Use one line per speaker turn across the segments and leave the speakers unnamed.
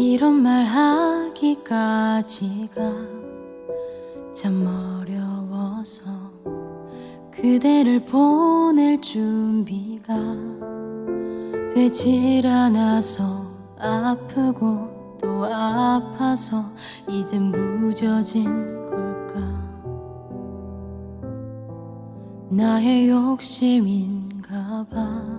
이런 말 하기까지가 참 어려워서 그대를 보낼 준비가 되질 않아서 아프고 또 아파서 이젠 무뎌진 걸까? 나의 욕심인가 봐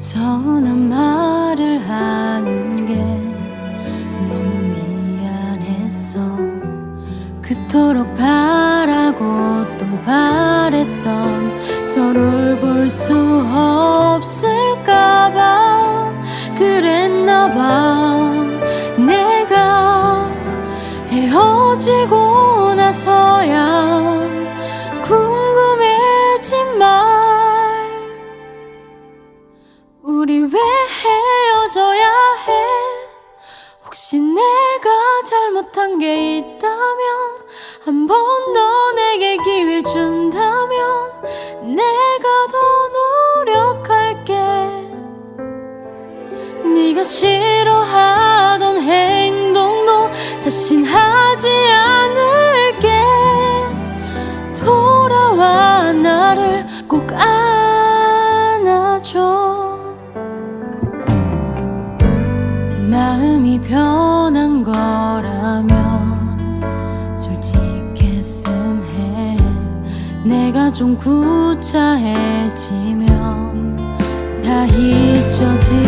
서운한 말을 하는 게 너무 미안했어 그토록 바라고 또 바랬던 서로를 볼 수 없을까봐 그랬나봐. 내가 헤어지고 잘못한 게 있다면 한 번 더 내게 기회를 준다면 내가 더 노력할게. 네가 싫어하던 행동도 다신 하지 않을게. 돌아와 나를 꼭 안아줘. 마음이 변 솔직했음 해. 내가 좀 구차해지면 다 잊혀질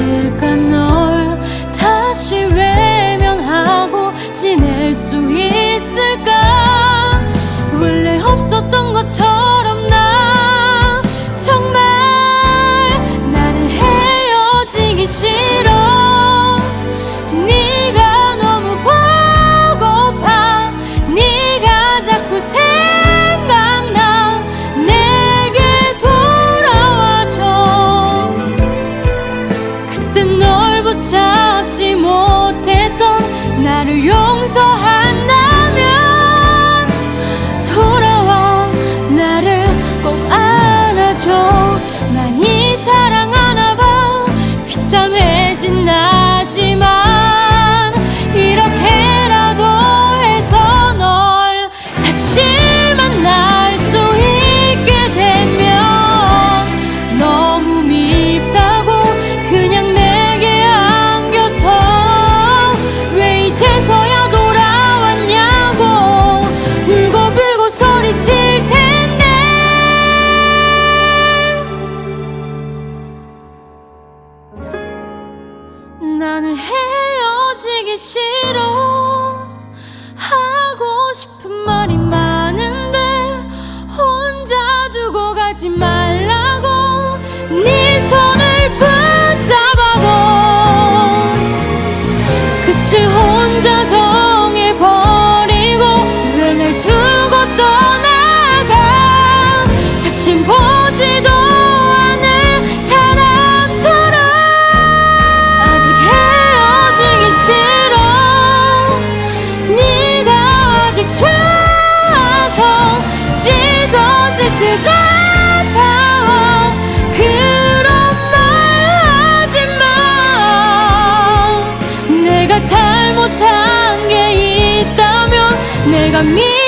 내